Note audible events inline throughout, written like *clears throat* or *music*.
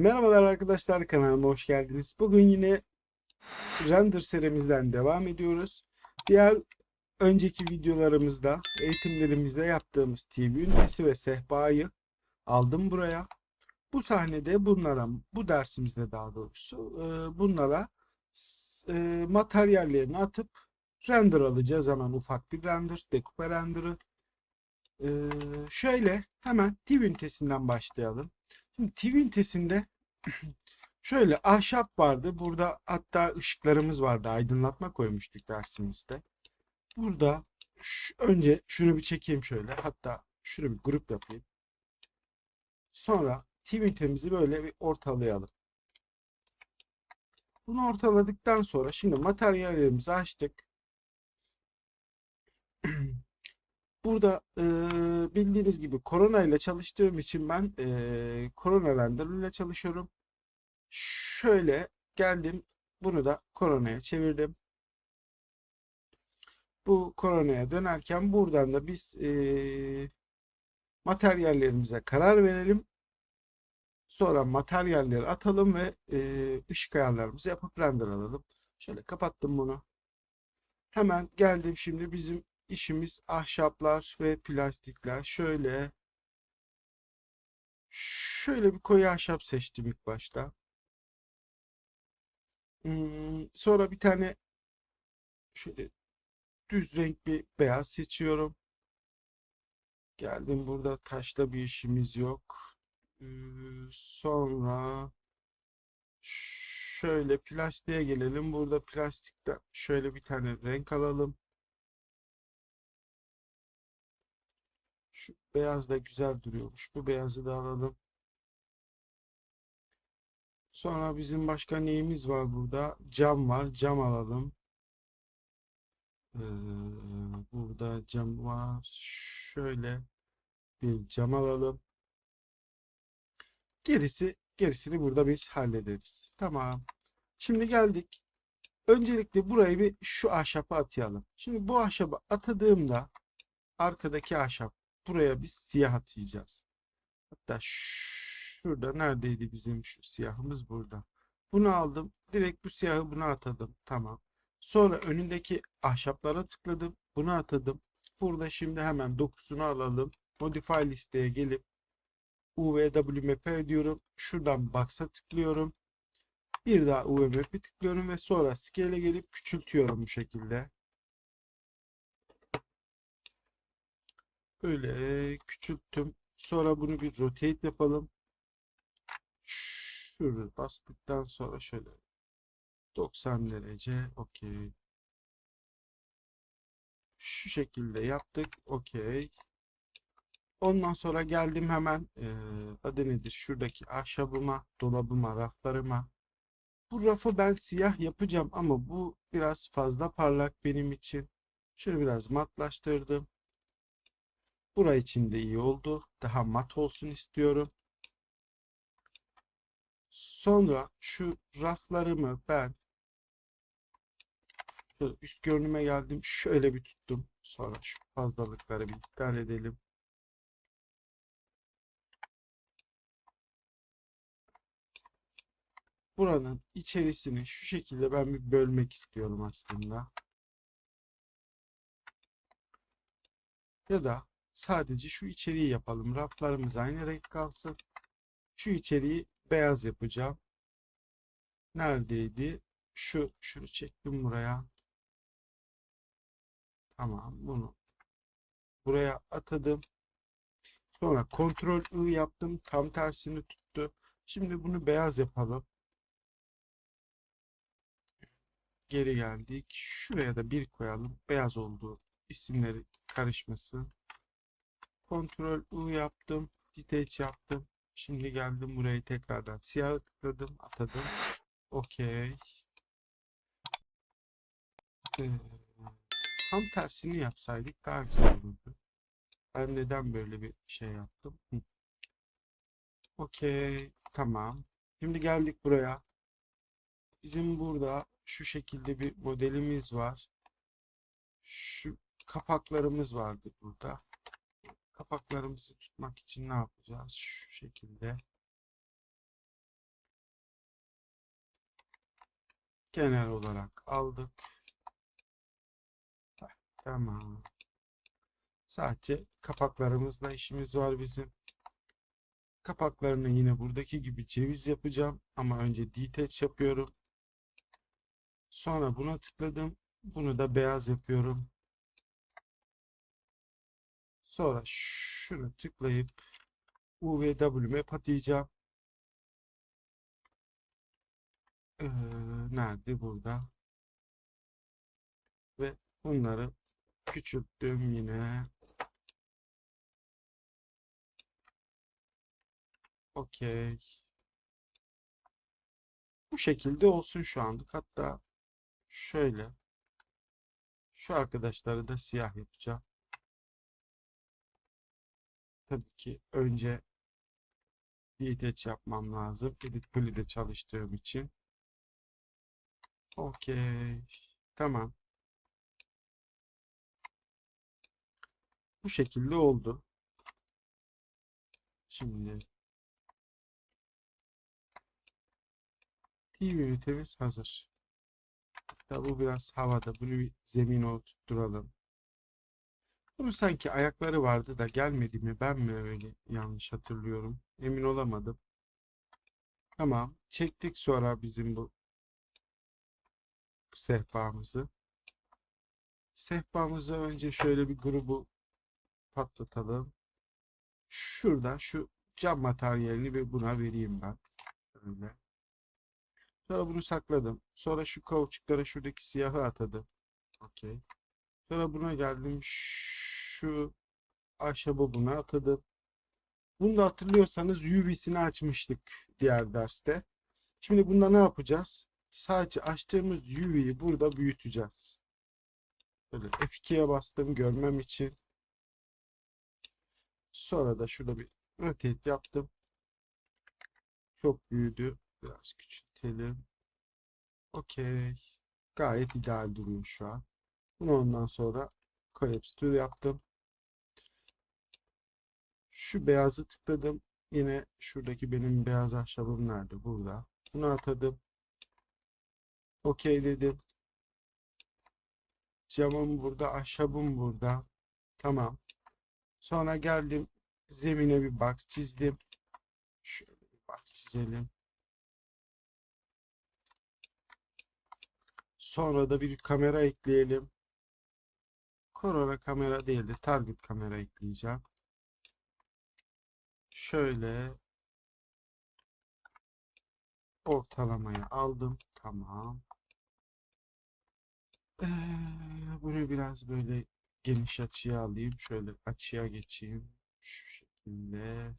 Merhabalar arkadaşlar kanalıma hoş geldiniz. Bugün yine render serimizden devam ediyoruz. Diğer önceki videolarımızda eğitimlerimizde yaptığımız TV ünitesi ve sehpayı aldım buraya. Bu sahnede bunlara, bu dersimizde daha doğrusu e, bunlara e, materyallerini atıp render alacağız. Hemen ufak bir render, dekupe render'ı. E, şöyle hemen TV ünitesinden başlayalım. Ünitesinde *clears throat* şöyle ahşap vardı. Burada hatta ışıklarımız vardı. Aydınlatma koymuştuk dersimizde. Burada şu- önce şunu bir çekeyim şöyle. Hatta şunu bir grup yapayım. Sonra TV ünitemizi böyle bir ortalayalım. Bunu ortaladıktan sonra şimdi materyallerimizi açtık. *clears throat* Burada e, bildiğiniz gibi korona ile çalıştığım için ben e, korona render ile çalışıyorum. Şöyle geldim. Bunu da koronaya çevirdim. Bu koronaya dönerken buradan da biz e, materyallerimize karar verelim. Sonra materyalleri atalım ve e, ışık ayarlarımızı yapıp render alalım. Şöyle kapattım bunu. Hemen geldim şimdi bizim işimiz ahşaplar ve plastikler. Şöyle şöyle bir koyu ahşap seçtim ilk başta. Hmm, sonra bir tane şöyle düz renk bir beyaz seçiyorum. Geldim burada taşla bir işimiz yok. Ee, sonra şöyle plastiğe gelelim. Burada plastikten şöyle bir tane renk alalım. Şu beyaz da güzel duruyormuş. Bu beyazı da alalım. Sonra bizim başka neyimiz var burada? Cam var. Cam alalım. Ee, burada cam var. Şöyle bir cam alalım. Gerisi gerisini burada biz hallederiz. Tamam. Şimdi geldik. Öncelikle burayı bir şu ahşapa atayalım. Şimdi bu ahşabı atadığımda arkadaki ahşap buraya biz siyah atayacağız. Hatta şurada neredeydi bizim şu siyahımız burada. Bunu aldım. Direkt bu siyahı buna atadım. Tamam. Sonra önündeki ahşaplara tıkladım. Bunu atadım. Burada şimdi hemen dokusunu alalım. Modify listeye gelip UVWMP diyorum. Şuradan Box'a tıklıyorum. Bir daha UVMP tıklıyorum ve sonra Scale'e gelip küçültüyorum bu şekilde. Böyle küçülttüm. Sonra bunu bir rotate yapalım. Şurada bastıktan sonra şöyle 90 derece okey. Şu şekilde yaptık. Okey. Ondan sonra geldim hemen eee adı nedir? Şuradaki ahşabıma, dolabıma, raflarıma. Bu rafı ben siyah yapacağım ama bu biraz fazla parlak benim için. Şöyle biraz matlaştırdım. Bura için de iyi oldu. Daha mat olsun istiyorum. Sonra şu raflarımı ben üst görünüme geldim. Şöyle bir tuttum. Sonra şu fazlalıkları bir iptal edelim. Buranın içerisini şu şekilde ben bir bölmek istiyorum aslında. Ya da sadece şu içeriği yapalım. Raflarımız aynı renk kalsın. Şu içeriği beyaz yapacağım. Neredeydi? Şu şunu çektim buraya. Tamam bunu buraya atadım. Sonra kontrol I yaptım. Tam tersini tuttu. Şimdi bunu beyaz yapalım. Geri geldik. Şuraya da bir koyalım. Beyaz olduğu isimleri karışmasın. Kontrol U yaptım. Detach yaptım. Şimdi geldim burayı tekrardan siyah tıkladım. Atadım. Okey. Ee, tam tersini yapsaydık daha güzel olurdu. Ben neden böyle bir şey yaptım? Okey. Tamam. Şimdi geldik buraya. Bizim burada şu şekilde bir modelimiz var. Şu kapaklarımız vardı burada. Kapaklarımızı tutmak için ne yapacağız? Şu şekilde. Genel olarak aldık. Tamam. Sadece kapaklarımızla işimiz var bizim. Kapaklarını yine buradaki gibi ceviz yapacağım. Ama önce detach yapıyorum. Sonra buna tıkladım. Bunu da beyaz yapıyorum. Sonra şunu tıklayıp UVW map atayacağım. Ee, nerede? Burada. Ve bunları küçülttüm yine. Okey. Bu şekilde olsun şu anlık. Hatta şöyle. Şu arkadaşları da siyah yapacağım. Tabii ki önce detach yapmam lazım. Edit Poly'de çalıştığım için. Okey. Tamam. Bu şekilde oldu. Şimdi TV ünitemiz hazır. Hatta bu biraz havada. Bunu bir zemine oturtturalım. Bunun sanki ayakları vardı da gelmedi mi? Ben mi öyle yanlış hatırlıyorum? Emin olamadım. Tamam. Çektik sonra bizim bu sehpamızı. Sehpamızı önce şöyle bir grubu patlatalım. Şuradan şu cam materyalini bir buna vereyim ben. Öyle. Sonra bunu sakladım. Sonra şu kauçuklara şuradaki siyahı atadım. Okey. Sonra buna geldim. Şu ahşabı buna atadım. Bunu da hatırlıyorsanız UV'sini açmıştık diğer derste. Şimdi bunda ne yapacağız? Sadece açtığımız UV'yi burada büyüteceğiz. Böyle F2'ye bastım görmem için. Sonra da şurada bir rotate yaptım. Çok büyüdü. Biraz küçültelim. Okey. Gayet ideal duruyor şu an. Bunu ondan sonra collapse yaptım. Şu beyazı tıkladım. Yine şuradaki benim beyaz ahşabım nerede? Burada. Bunu atadım. Okey dedim. Camım burada, ahşabım burada. Tamam. Sonra geldim. Zemine bir box çizdim. Şöyle bir box çizelim. Sonra da bir kamera ekleyelim. Korona kamera değil de target kamera ekleyeceğim. Şöyle ortalamayı aldım. Tamam. Ee, bunu biraz böyle geniş açıya alayım. Şöyle açıya geçeyim. Şu şekilde.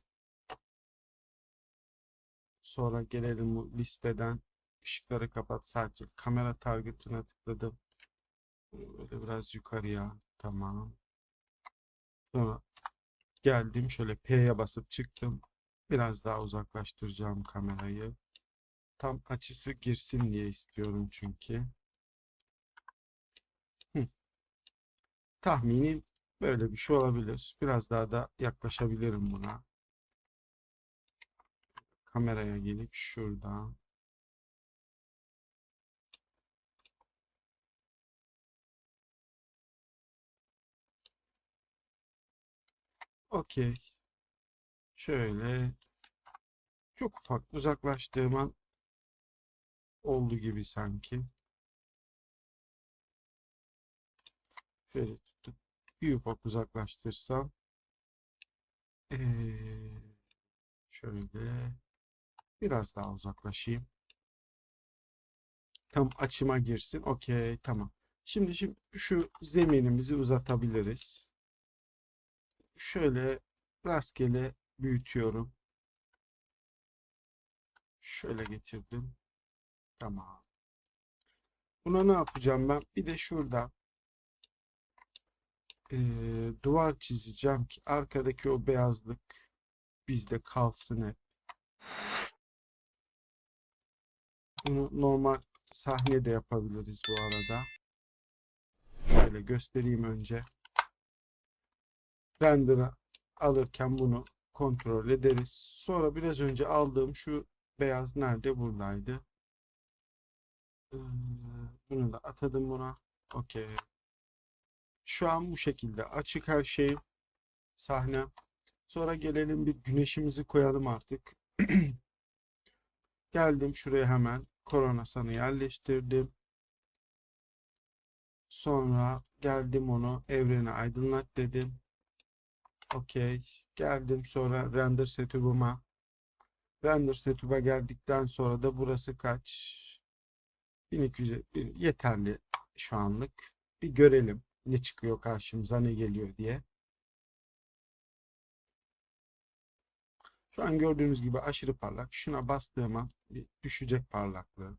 Sonra gelelim bu listeden ışıkları kapat. Sadece kamera target'ına tıkladım. Böyle biraz yukarıya. Tamam. Sonra geldim. Şöyle P'ye basıp çıktım. Biraz daha uzaklaştıracağım kamerayı. Tam açısı girsin diye istiyorum çünkü. Tahminim böyle bir şey olabilir. Biraz daha da yaklaşabilirim buna. Kameraya gelip şuradan. Okey. Şöyle çok ufak uzaklaştığım an oldu gibi sanki. Şöyle tutup bir ufak uzaklaştırsam ee, şöyle biraz daha uzaklaşayım. Tam açıma girsin. Okey, tamam. Şimdi, şimdi şu zeminimizi uzatabiliriz. Şöyle rastgele büyütüyorum. Şöyle getirdim. Tamam. Buna ne yapacağım ben? Bir de şurada eee, duvar çizeceğim ki arkadaki o beyazlık bizde kalsın hep. Bunu normal sahnede yapabiliriz bu arada. Şöyle göstereyim önce. Render'a alırken bunu kontrol ederiz. Sonra biraz önce aldığım şu beyaz nerede? Buradaydı. Ee, bunu da atadım buna. Okey. Şu an bu şekilde açık her şey sahne. Sonra gelelim bir güneşimizi koyalım artık. *clears throat* Geldim şuraya hemen korona sanı yerleştirdim. Sonra geldim onu evreni aydınlat dedim. Okey. Geldim sonra render setup'ıma. Render setup'a geldikten sonra da burası kaç? 1200 bir- yeterli şu anlık. Bir görelim ne çıkıyor karşımıza ne geliyor diye. Şu an gördüğünüz gibi aşırı parlak. Şuna bastığıma düşecek parlaklığı.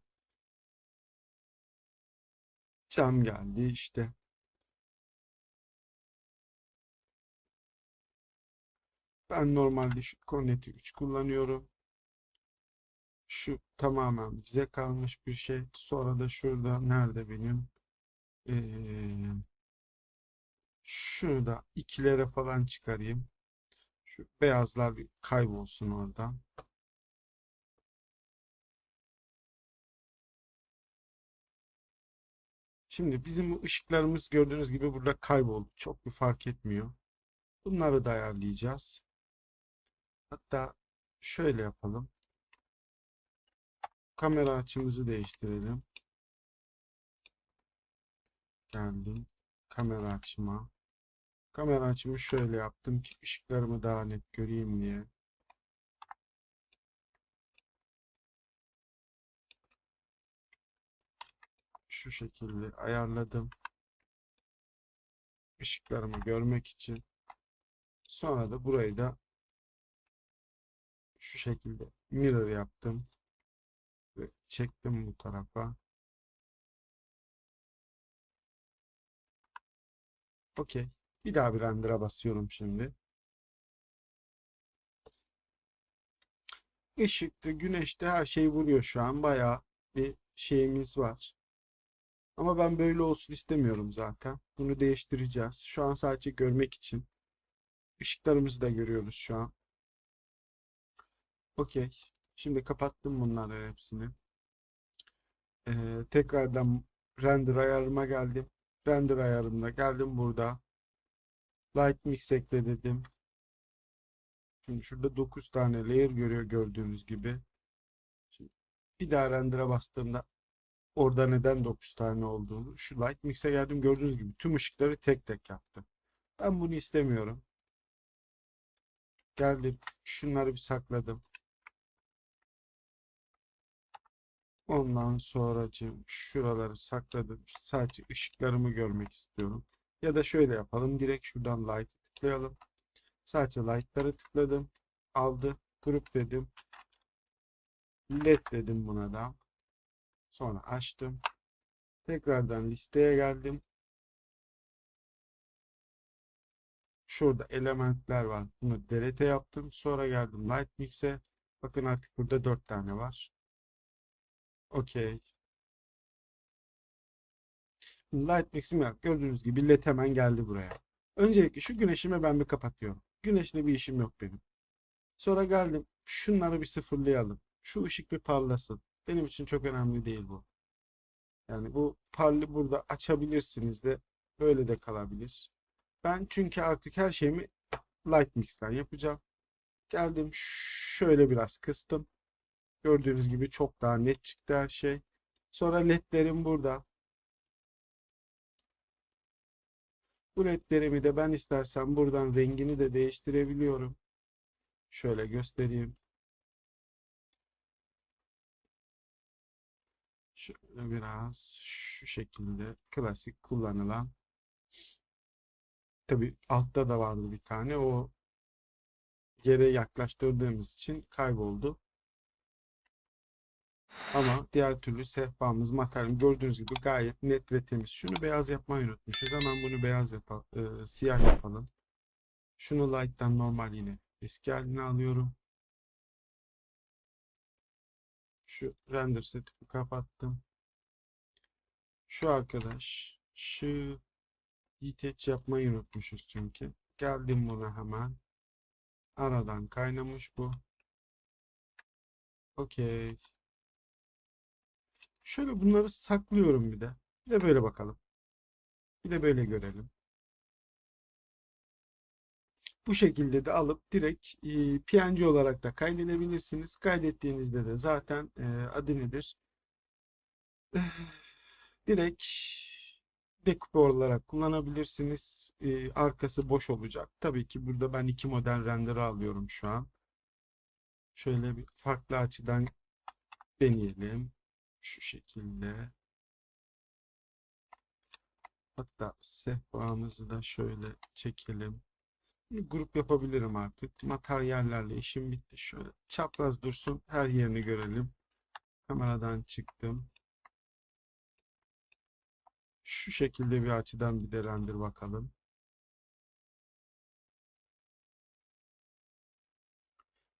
Cam geldi işte. Ben normalde şu Cornet'i 3 kullanıyorum. Şu tamamen bize kalmış bir şey. Sonra da şurada nerede benim? Ee, şunu da ikilere falan çıkarayım. Şu beyazlar bir kaybolsun oradan. Şimdi bizim bu ışıklarımız gördüğünüz gibi burada kayboldu. Çok bir fark etmiyor. Bunları da ayarlayacağız. Hatta şöyle yapalım. Kamera açımızı değiştirelim. Geldim. Kamera açıma. Kamera açımı şöyle yaptım ki ışıklarımı daha net göreyim diye. Şu şekilde ayarladım. Işıklarımı görmek için. Sonra da burayı da şu şekilde mirror yaptım ve çektim bu tarafa. Okey. Bir daha bir render'a basıyorum şimdi. Işıktı, güneşte her şey vuruyor şu an. Bayağı bir şeyimiz var. Ama ben böyle olsun istemiyorum zaten. Bunu değiştireceğiz. Şu an sadece görmek için. Işıklarımızı da görüyoruz şu an. Okey. Şimdi kapattım bunları hepsini. Ee, tekrardan render ayarıma geldim. Render ayarımda geldim burada. Light Mix ekle dedim. Şimdi şurada 9 tane layer görüyor gördüğünüz gibi. Şimdi bir daha render'a bastığımda orada neden 9 tane olduğunu. Şu Light Mix'e geldim gördüğünüz gibi tüm ışıkları tek tek yaptı. Ben bunu istemiyorum. Geldim. Şunları bir sakladım. Ondan sonracığım şuraları sakladım. Sadece ışıklarımı görmek istiyorum. Ya da şöyle yapalım. Direkt şuradan light'ı tıklayalım. Sadece light'ları tıkladım. Aldı. Grup dedim. LED dedim buna da. Sonra açtım. Tekrardan listeye geldim. Şurada elementler var. Bunu delete yaptım. Sonra geldim Light Mix'e. Bakın artık burada 4 tane var. Okey. Light Mix'im yok. Gördüğünüz gibi LED hemen geldi buraya. Öncelikle şu güneşimi ben bir kapatıyorum. Güneşle bir işim yok benim. Sonra geldim. Şunları bir sıfırlayalım. Şu ışık bir parlasın. Benim için çok önemli değil bu. Yani bu parlı burada açabilirsiniz de böyle de kalabilir. Ben çünkü artık her şeyimi Light Mix'ten yapacağım. Geldim şöyle biraz kıstım. Gördüğünüz gibi çok daha net çıktı her şey. Sonra ledlerim burada. Bu ledlerimi de ben istersem buradan rengini de değiştirebiliyorum. Şöyle göstereyim. Şöyle biraz şu şekilde klasik kullanılan. Tabi altta da vardı bir tane. O yere yaklaştırdığımız için kayboldu. Ama diğer türlü sehpamız, materyal gördüğünüz gibi gayet net ve temiz. Şunu beyaz yapmayı unutmuşuz. Hemen bunu beyaz yapalım. e, siyah yapalım. Şunu light'tan normal yine eski haline alıyorum. Şu render setup'ı kapattım. Şu arkadaş şu detach yapmayı unutmuşuz çünkü. Geldim buna hemen. Aradan kaynamış bu. Okey. Şöyle bunları saklıyorum bir de. Bir de böyle bakalım. Bir de böyle görelim. Bu şekilde de alıp direkt e, PNG olarak da kaydedebilirsiniz. Kaydettiğinizde de zaten e, adı nedir? Direkt dekupe olarak kullanabilirsiniz. E, arkası boş olacak. Tabii ki burada ben iki model render alıyorum şu an. Şöyle bir farklı açıdan deneyelim. Şu şekilde. Hatta sehpamızı da şöyle çekelim. Bir grup yapabilirim artık. Materyallerle işim bitti. Şöyle çapraz dursun. Her yerini görelim. Kameradan çıktım. Şu şekilde bir açıdan bir de render bakalım.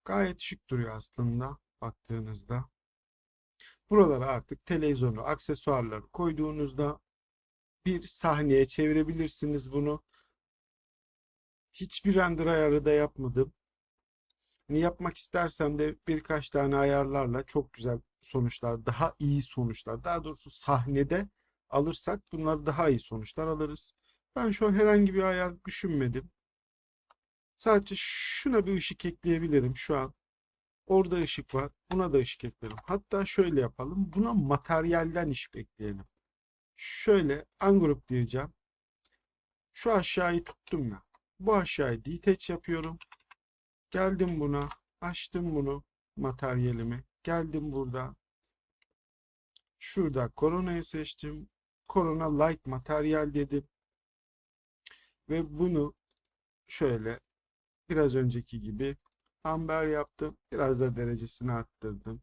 Gayet şık duruyor aslında baktığınızda. Buralara artık televizyonu, aksesuarları koyduğunuzda bir sahneye çevirebilirsiniz bunu. Hiçbir render ayarı da yapmadım. Hani yapmak istersem de birkaç tane ayarlarla çok güzel sonuçlar, daha iyi sonuçlar, daha doğrusu sahnede alırsak bunlar daha iyi sonuçlar alırız. Ben şu an herhangi bir ayar düşünmedim. Sadece şuna bir ışık ekleyebilirim şu an. Orada ışık var. Buna da ışık eklerim. Hatta şöyle yapalım. Buna materyalden ışık ekleyelim. Şöyle ungroup diyeceğim. Şu aşağıyı tuttum ya. Bu aşağıyı detach yapıyorum. Geldim buna. Açtım bunu. Materyalimi. Geldim burada. Şurada koronayı seçtim. Korona light materyal dedim. Ve bunu şöyle biraz önceki gibi amber yaptım. Biraz da derecesini arttırdım.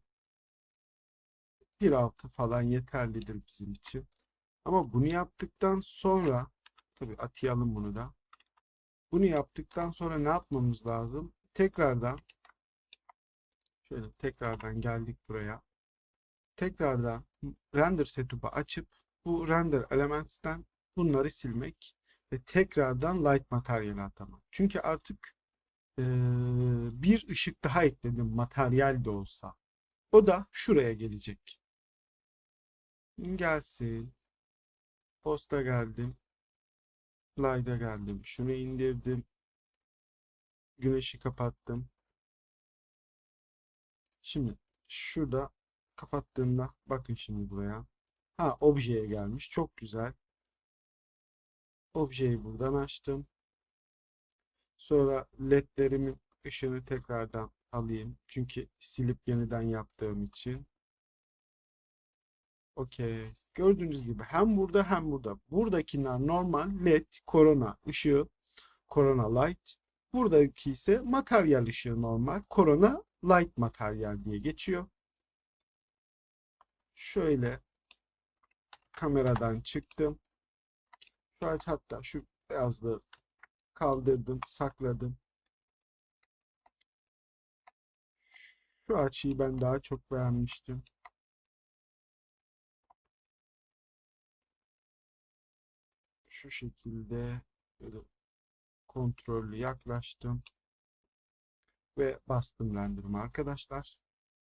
1.6 falan yeterlidir bizim için. Ama bunu yaptıktan sonra tabii atayalım bunu da. Bunu yaptıktan sonra ne yapmamız lazım? Tekrardan şöyle tekrardan geldik buraya. Tekrardan render setup'ı açıp bu render elements'ten bunları silmek ve tekrardan light materyali atamak. Çünkü artık eee, bir ışık daha ekledim materyal de olsa. O da şuraya gelecek. Gelsin. Posta geldim. Slide'a geldim. Şunu indirdim. Güneşi kapattım. Şimdi şurada kapattığımda bakın şimdi buraya. Ha objeye gelmiş. Çok güzel. Objeyi buradan açtım. Sonra ledlerimin ışığını tekrardan alayım. Çünkü silip yeniden yaptığım için. Okey. Gördüğünüz gibi hem burada hem burada. Buradakiler normal led, korona ışığı, korona light. Buradaki ise materyal ışığı normal. Korona light materyal diye geçiyor. Şöyle kameradan çıktım. Şu hatta şu beyazlığı kaldırdım, sakladım. Şu açıyı ben daha çok beğenmiştim. Şu şekilde kontrollü yaklaştım ve bastım render'ımı arkadaşlar.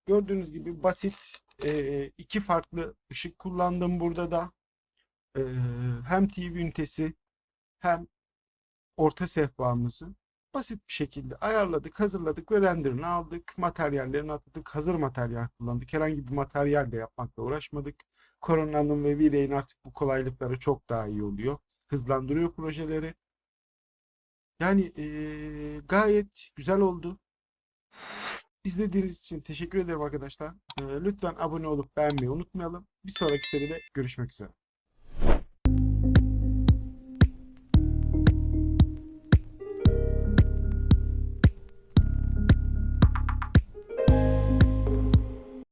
Gördüğünüz gibi basit iki farklı ışık kullandım burada da. Hem TV ünitesi hem orta sehpamızı basit bir şekilde ayarladık, hazırladık ve renderını aldık. Materyallerini atladık. Hazır materyal kullandık. Herhangi bir materyal de yapmakla uğraşmadık. Corona'nın ve V-Ray'in artık bu kolaylıkları çok daha iyi oluyor. Hızlandırıyor projeleri. Yani e, gayet güzel oldu. İzlediğiniz için teşekkür ederim arkadaşlar. Lütfen abone olup beğenmeyi unutmayalım. Bir sonraki seride görüşmek üzere.